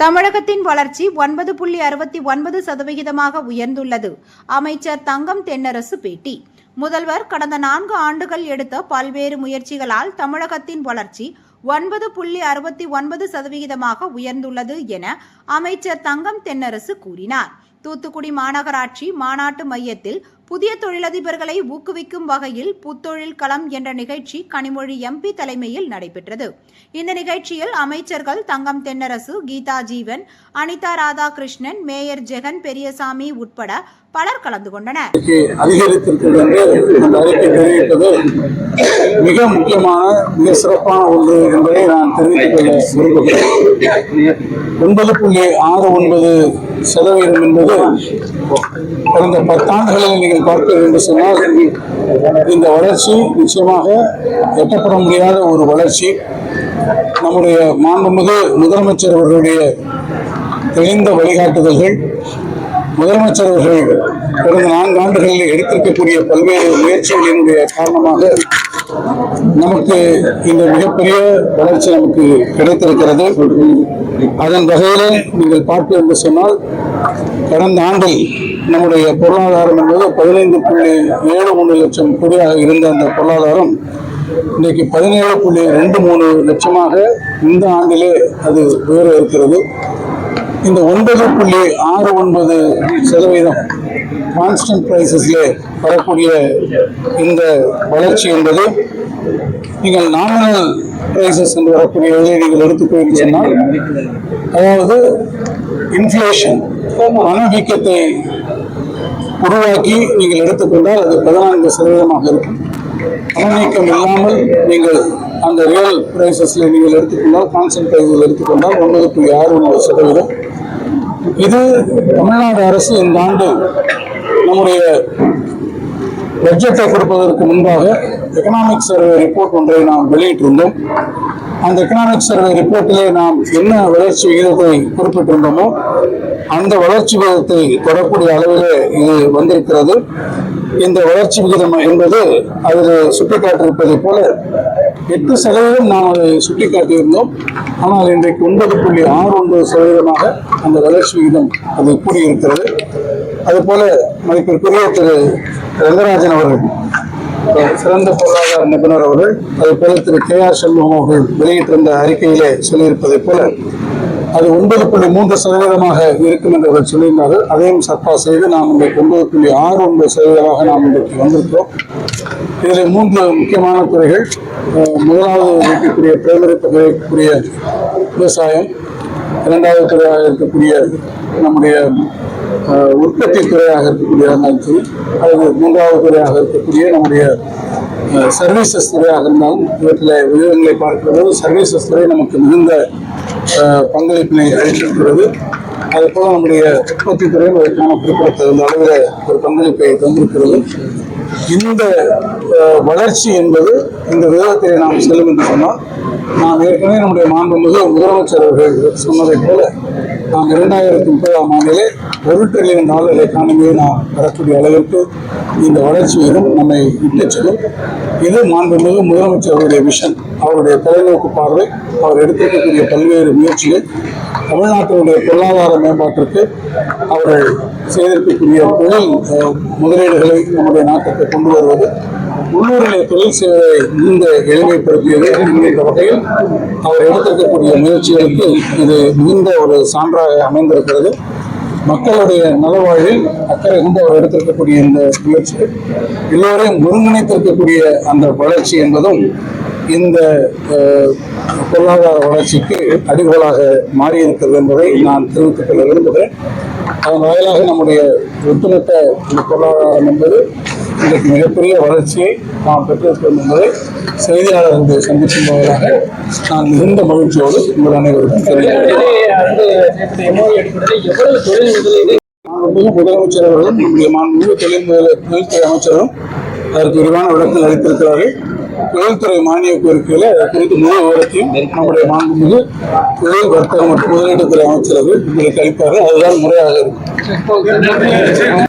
தமிழகத்தின் வளர்ச்சி ஒன்பது புள்ளி அறுபத்தி ஒன்பது சதவிகிதமாக உயர்ந்துள்ளது. அமைச்சர் தங்கம் தென்னரசு பேட்டி. முதல்வர் கடந்த நான்கு ஆண்டுகள் எடுத்த பல்வேறு முயற்சிகளால் தமிழகத்தின் வளர்ச்சி ஒன்பது புள்ளி அறுபத்தி ஒன்பது சதவிகிதமாக உயர்ந்துள்ளது என அமைச்சர் தங்கம் தென்னரசு கூறினார். தூத்துக்குடி மாநகராட்சி மாநாட்டு மையத்தில் புதிய தொழிலதிபர்களை ஊக்குவிக்கும் வகையில் புத்தொழில் களம் என்ற நிகழ்ச்சி கனிமொழி எம்பி தலைமையில் நடைபெற்றது. இந்த நிகழ்ச்சியில் அமைச்சர்கள் தங்கம் தென்னரசு கீதா ஜீவன் அனிதா ராதாகிருஷ்ணன் மேயர் ஜெகன் பெரியசாமி உட்பட பலர் கலந்து கொண்டனர். மிக முக்கியமான மிக சிறப்பான ஒன்று என்பதை நான் தெரிவித்துக் கொள்ள விரும்புகிறேன் ஒன்பது புள்ளி ஆறு ஒன்பது சதவீதம் என்பது கடந்த பத்தாண்டுகளில் நீங்கள் பார்ப்பீர்கள் என்று சொன்னால் இந்த வளர்ச்சி நிச்சயமாக எட்டப்பட முடியாத ஒரு வளர்ச்சி. நம்முடைய மாண்புமிகு முதலமைச்சர் அவர்களுடைய தெளிந்த வழிகாட்டுதல்கள் முதலமைச்சர் அவர்கள் கடந்த நான்கு ஆண்டுகளில் எடுத்திருக்கக்கூடிய பல்வேறு முயற்சிகளினுடைய காரணமாக நமக்கு இந்த மிகப்பெரிய வளர்ச்சி நமக்கு கிடைத்திருக்கிறது. அதன் வகையிலே நீங்கள் பார்த்து என்று சொன்னால் கடந்த ஆண்டில் நம்முடைய பொருளாதாரம் என்பது பதினைந்து புள்ளி ஏழு மூணு லட்சம் கோடியாக இருந்த அந்த பொருளாதாரம் இன்றைக்கு பதினேழு புள்ளி ரெண்டு மூணு லட்சமாக இந்த ஆண்டிலே அது உயர இருக்கிறது. இந்த ஒன்பது புள்ளி ஆறு ஒன்பது சதவீதம் கான்ஸ்டன்ட் ப்ரைஸஸில் வரக்கூடிய இந்த வளர்ச்சி என்பது நீங்கள் நாமினல் ப்ரைசஸ் என்று வரக்கூடியதை நீங்கள் எடுத்துக்கொண்டு சொன்னால் அதாவது இன்ஃப்ளேஷன் பணவீக்கத்தை உருவாக்கி நீங்கள் எடுத்துக்கொண்டால் அது பதினான்கு சதவீதமாக இருக்கும். பணவீக்கம் இல்லாமல் நீங்கள் அந்த ரியல் ப்ரைஸஸில் நீங்கள் எடுத்துக்கொண்டால் கான்ஸ்டன்ட் ப்ரைஸில் எடுத்துக்கொண்டால் ஒன்பது புள்ளி ஆறு ஒன்பது சதவீதம். இது தமிழ்நாடு அரசு இந்த ஆண்டு நம்முடைய பட்ஜெட்டை கொடுப்பதற்கு முன்பாக எக்கனாமிக் சர்வே ரிப்போர்ட் ஒன்றை நாம் வெளியிட்டிருந்தோம். அந்த எக்கனாமிக் சர்வே ரிப்போர்ட்டிலே நாம் என்ன வளர்ச்சி விகிதத்தை குறிப்பிட்டிருந்தோமோ அந்த வளர்ச்சி விகிதத்தை தொடக்கூடிய அளவிலே இது வந்திருக்கிறது. இந்த வளர்ச்சி விகிதம் என்பது அதில் சுட்டிக்காட்டியிருப்பதைப் போல எட்டு சதவீதம் நாம் அதை சுட்டிக்காட்டியிருந்தோம். ஆனால் இன்றைக்கு ஒன்பது புள்ளி ஆறு ஒன்பது சதவீதமாக அந்த வளர்ச்சி விகிதம் அது கூடியிருக்கிறது. அதுபோல மதிப்பிற்குரிய திரு ரங்கராஜன் அவர்கள் சிறந்த பொருளாதார நிபுணர் அவர்கள் அதே போல திரு கே ஆர் சண்முகம் அவர்கள் வெளியிட்டிருந்த அறிக்கையிலே சொல்லியிருப்பதைப் போல அது ஒன்பது புள்ளி மூன்று சதவீதமாக இருக்கும் என்று அவர்கள் சொல்லியிருந்தார்கள். அதையும் சர்ப்பா செய்து நாம் இன்றைக்கு ஒன்பது புள்ளி ஆறு ஒன்பது சதவீதமாக நாம் இன்றைக்கு வந்திருக்கிறோம். இதில் மூன்று முக்கியமான துறைகள் முதலாவது இருக்கக்கூடிய பிரைமரி இருக்கக்கூடிய விவசாயம் இரண்டாவது துறையாக இருக்கக்கூடிய நம்முடைய உற்பத்தி துறையாக இருக்கக்கூடிய இருந்தாலும் சரி அல்லது மூன்றாவது துறையாக இருக்கக்கூடிய நம்முடைய சர்வீசஸ் துறையாக இருந்தாலும் இவற்றில் விகிதங்களை பார்க்கிறது சர்வீசஸ் துறை நமக்கு மிகுந்த பங்களிப்பினை அளித்திருக்கிறது. அது போல நம்முடைய உற்பத்தி துறையும் அதற்கான குறிப்பிடத்தகுந்த அளவில் ஒரு பங்களிப்பை தந்திருக்கிறது. இந்த வளர்ச்சி என்பது இந்த விதத்திலே நாம் செல்லும் என்று சொன்னால் நாம் ஏற்கனவே நம்முடைய மாண்புமிகு முதலமைச்சர் அவர்கள் சொன்னதைப் போல நாம் இரண்டாயிரத்தி முப்பதாம் ஆண்டிலே ஒரு ட்ரில்லியன் டாலர் எக்கானமியை நாம் பெறக்கூடிய அளவிற்கு இந்த வளர்ச்சி விகிதம் நம்மை இட்டுச் செல்லும். இது மாண்புமிகு முதலமைச்சர் அவருடைய விஷன் அவருடைய தொலைநோக்கு பார்வை. அவர் எடுத்திருக்கக்கூடிய பல்வேறு முயற்சிகள் தமிழ்நாட்டினுடைய பொருளாதார மேம்பாட்டிற்கு அவர்கள் செய்திருக்கக்கூடிய தொழில் முதலீடுகளை நம்முடைய நாட்டுக்கு கொண்டு வருவது. உள்ளூரிலே தொழில் செய்வதை இந்த எளிமைப்படுத்தியது என்கின்ற வகையில் அவர் எடுத்திருக்கக்கூடிய முயற்சிகளுக்கு இது மிகுந்த ஒரு சான்றாக அமைந்திருக்கிறது. மக்களுடைய நலவாழ்வில் அக்கறை கொண்டு அவர் எடுத்திருக்கக்கூடிய இந்த முயற்சி எல்லோரையும் ஒருங்கிணைத்திருக்கக்கூடிய அந்த வளர்ச்சி என்பதும் இந்த பொருளாதார வளர்ச்சிக்கு அடிகோலாக மாறியிருக்கிறது என்பதை நான் தெரிவித்துக் கொள்ள விரும்புகிறேன். அதன் வாயிலாக நம்முடைய ஒட்டுமொத்த பொருளாதாரம் என்பது இதற்கு மிகப்பெரிய வளர்ச்சியை நாம் பெற்றிருக்கிறோம் என்பதை செய்தியாளர்களை சந்திக்கும் போதாக நான் மிகுந்த மகிழ்ச்சியோடு உங்கள் அனைவருக்கும் தெரிவிக்கிறேன். தொழில் மாண்புமிகு முதலமைச்சர் அவர்களும் நம்முடைய மாண்புமிகு தொழில் முதல தொழில்துறை அமைச்சரும் அதற்கு விரிவான விளக்கம் அளித்திருக்கிறார்கள். தொழில்துறை மானிய கோரிக்கையில் அதை குறித்து முழு விவரத்தையும் நம்முடைய மாண்புமிகு தொழில் வர்த்தகம் மற்றும் முதலீட்டுத்துறை அமைச்சர் அவர்கள் உங்களுக்கு அளிப்பார்கள். அதுதான் முறையாக இருக்கும்.